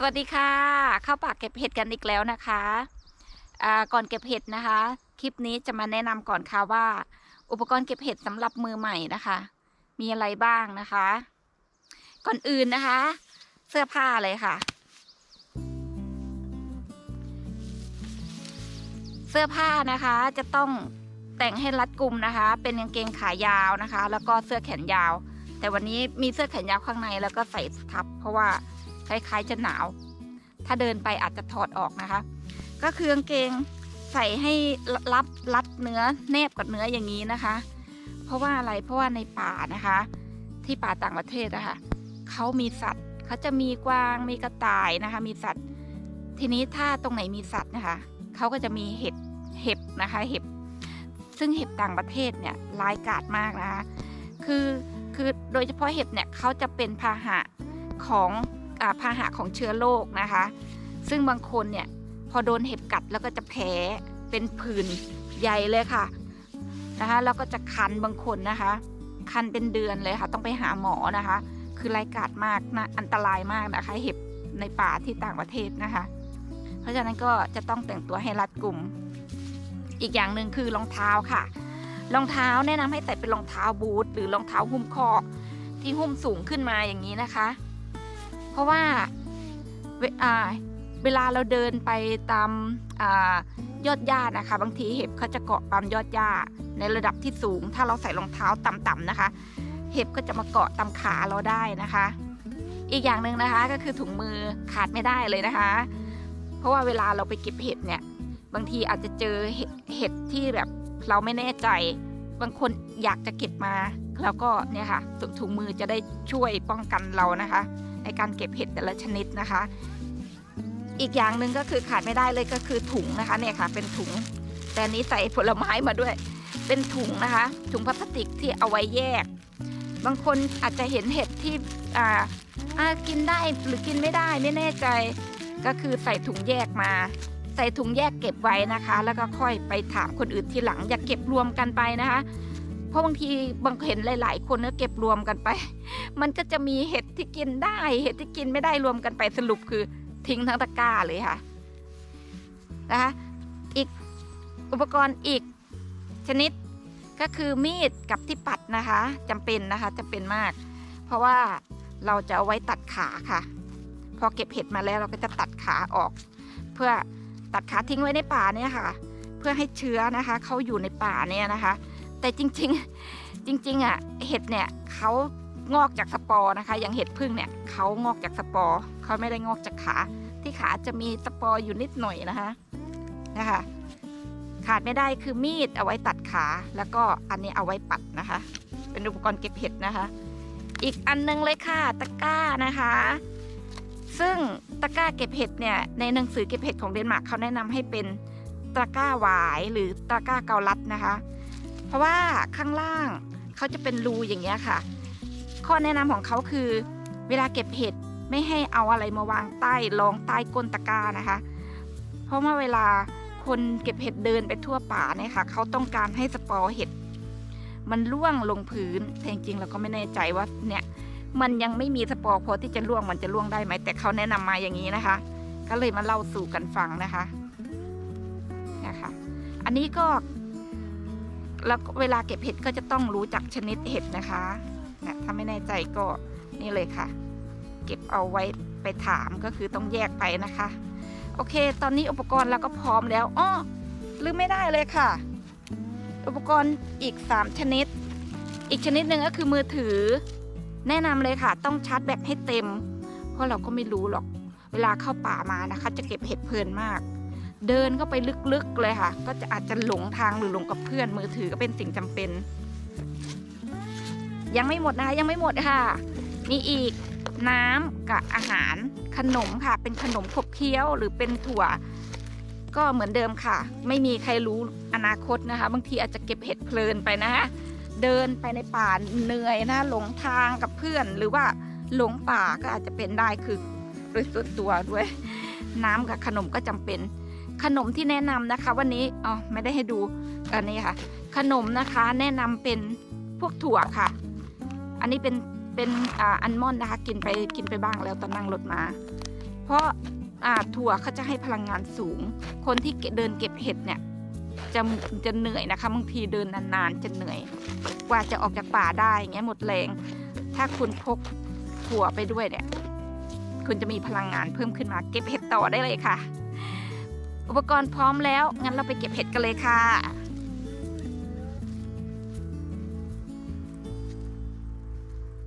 สวัสดีค่ะเข้าป่าเก็บเห็ดกันอีกแล้วนะคะก่อนเก็บเห็ดนะคะ คลิปนี้จะมาแนะนำก่อนค่ะว่า อุปกรณ์เก็บเห็ดสำหรับมือใหม่นะคะ มีอะไรบ้างนะคะ ก่อนอื่นนะคะ เสื้อผ้าเลยค่ะ เสื้อผ้านะคะจะต้องแต่งให้รัดกุมนะคะ เป็นกางเกงขายาวนะคะ แล้วก็เสื้อแขนยาว แต่วันนี้มีเสื้อแขนยาวข้างในแล้วก็ใส่ทับ เพราะว่า คล้ายๆจะหนาว ถ้าเดินไปอาจจะถอดออกนะคะ ก็คือกางเกงใส่ให้รับรัดเนื้อแนบกับเนื้ออย่างนี้นะคะ เพราะว่าอะไรเพราะว่าในป่านะคะ ที่ป่าต่างประเทศนะคะเขามีสัตว์เขาจะมีกวางมีกระต่ายนะคะ มีสัตว์ ทีนี้ถ้าตรงไหนมีสัตว์นะคะเขาก็จะมีเห็บเห็บนะคะเห็บซึ่งเห็บต่างประเทศเนี่ยร้ายกาจมากนะคะ คือคือโดยเฉพาะเห็บเนี่ยเขาจะเป็นพาหะของ พาหะของเชื้อโรคนะคะ ซึ่งบางคนเนี่ยพอโดนเห็บกัดแล้วก็จะแพ้เป็นผื่นใหญ่เลยค่ะนะคะแล้วก็จะคันบางคนนะคะ คันเป็นเดือนเลยค่ะ ต้องไปหาหมอนะคะ คือร้ายกาจมากนะอันตรายมากนะคะ เห็บในป่าที่ต่างประเทศนะคะ เพราะฉะนั้นก็จะต้องแต่งตัวให้รัดกลุ่ม อีกอย่างหนึ่งคือรองเท้าค่ะ รองเท้าแนะนำให้ใส่เป็นรองเท้าบูทหรือรองเท้าหุ้มข้อที่หุ้มสูงขึ้นมาอย่างนี้นะคะ ราะว่าเวเวลาเราเดินไปตามอายอดหญ้านะคะ บางทีเห็บเขาจะเกาะตามยอดหญ้าในระดับที่สูง ถ้าเราใส่รองเท้าต่ำๆนะคะ เห็บก็จะมาเกาะตามขาเราได้นะคะ อีกอย่างหนึ่งนะคะก็คือถุงมือขาดไม่ได้เลยนะคะ เพราะว่าเวลาเราไปเก็บเห็ดเนี่ยบางทีอาจจะเจอเห็ดที่แบบเราไม่แน่ใจ บางคนอยากจะเก็บมา แล้วก็เนี่ยค่ะถุงมือจะได้ช่วยป้องกันเรานะคะ ในการเก็บเห็ดแต่ละชนิดนะคะ อีกอย่างหนึ่งก็คือขาดไม่ได้เลยก็คือถุงนะคะเนี่ยค่ะเป็นถุง แต่นี้ใส่ผลไม้มาด้วย เป็นถุงนะคะ ถุงพลาสติกที่เอาไว้แยก บางคนอาจจะเห็นเห็ดที่อ่าอ่ากินได้หรือกินไม่ได้ไม่แน่ใจ ก็คือใส่ถุงแยกมา ใส่ถุงแยกเก็บไว้นะคะ แล้วก็ค่อยไปถามคนอื่นทีหลังอย่าเก็บรวมกันไปนะคะ เพราะบางทีบางเห็นหลาย ๆ คนก็เก็บรวมกันไป มันก็จะมีเห็ดที่กินได้ เห็ดที่กินไม่ได้รวมกันไปสรุปคือทิ้งทั้งตะกร้าเลยค่ะนะคะอีกอุปกรณ์อีกชนิดก็คือมีดกับที่ปัดนะคะจำเป็นนะคะจะเป็นมาก เพราะว่าเราจะเอาไว้ตัดขาค่ะ พอเก็บเห็ดมาแล้วเราก็จะตัดขาออก เพื่อตัดขาทิ้งไว้ในป่าเนี่ยค่ะ เพื่อให้เชื้อนะคะเขาอยู่ในป่าเนี่ยนะคะ แต่จริงๆจริงๆอะเห็ดเนี่ยเขางอกจากสปอร์นะคะ อย่างเห็ดพึ่งเนี่ยเขางอกจากสปอร์เขาไม่ได้งอกจากขา ที่ขาจะมีสปอร์อยู่นิดหน่อยนะคะนะคะขาดไม่ได้คือมีดเอาไว้ตัดขา แล้วก็อันนี้เอาไว้ปัดนะคะ เป็นอุปกรณ์เก็บเห็ดนะคะ อีกอันนึงเลยค่ะตะกร้านะคะ ซึ่งตะกร้าเก็บเห็ดเนี่ยในหนังสือเก็บเห็ดของเดนมาร์กเขาแนะนำให้เป็นตะกร้าหวายหรือตะกร้าเกาลัดนะคะ เพราะว่าข้างล่างเขาจะเป็นรูอย่างเงี้ยค่ะ ข้อแนะนำของเขาคือ เวลาเก็บเห็ดไม่ให้เอาอะไรมาวางใต้รองใต้ก้นตะกร้านะคะ เพราะว่าเวลาคนเก็บเห็ดเดินไปทั่วป่าเนี่ยค่ะเขาต้องการให้สปอร์เห็ดมันร่วงลงพื้นแต่จริงๆเราก็ไม่แน่ใจว่าเนี่ยมันยังไม่มีสปอร์พอที่จะล่วงมันจะล่วงได้ไหมแต่เขาแนะนำมาอย่างนี้นะคะ ก็เลยมาเล่าสู่กันฟังนะคะนะคะ อันนี้ก็ แล้วเวลาเก็บเห็ดก็จะต้องรู้จักชนิดเห็ดนะคะนะถ้าไม่แน่ใจก็นี่เลยค่ะ เก็บเอาไว้ไปถามก็คือต้องแยกไปนะคะ โอเค ตอนนี้อุปกรณ์เราก็พร้อมแล้วอ้อลืมไม่ได้เลยค่ะ อุปกรณ์อีก 3 ชนิด อีกชนิดหนึ่งก็คือมือถือ แนะนำเลยค่ะ ต้องชาร์จแบตให้เต็ม เพราะเราก็ไม่รู้หรอก เวลาเข้าป่ามานะคะ จะเก็บเห็ดเพลินมาก เดินเข้าไปลึกๆเลยค่ะ ก็จะอาจจะหลงทางหรือหลงกับเพื่อนมือถือก็เป็นสิ่งจำเป็น ยังไม่หมดนะคะยังไม่หมดค่ะ มีอีกน้ำกับอาหารขนมค่ะ เป็นขนมขบเคี้ยวหรือเป็นถั่ว ก็เหมือนเดิมค่ะ ไม่มีใครรู้อนาคตนะคะ บางทีอาจจะเก็บเห็ดเพลินไปนะคะเดินไปในป่าเหนื่อยนะหลงทางกับเพื่อน หรือว่าหลงป่าก็อาจจะเป็นได้คือโดยส่วนตัวด้วย น้ำกับขนมก็จำเป็น ขนมที่แนะนำนะคะ วันนี้อ๋อไม่ได้ให้ดูอันนี้ค่ะ ขนมนะคะแนะนำเป็นพวกถั่วค่ะ อันนี้เป็นเป็นอ่าอัลมอนด์นะคะ กินไปกินไปบ้างแล้วตอนนั่งรถมา เพราะอ่าถั่วเขาจะให้พลังงานสูง คนที่เก็บเดินเก็บเห็ดเนี่ยจะจะเหนื่อยนะคะบางทีเดินนานๆจะเหนื่อยกว่าจะออกจากป่าได้อย่างเงี้ยหมดแรง ถ้าคุณพกถั่วไปด้วยเนี่ยคุณจะมีพลังงานเพิ่มขึ้นมาเก็บเห็ดต่อได้เลยค่ะ อุปกรณ์พร้อมแล้ว งั้นเราไปเก็บเห็ดกันเลยค่ะ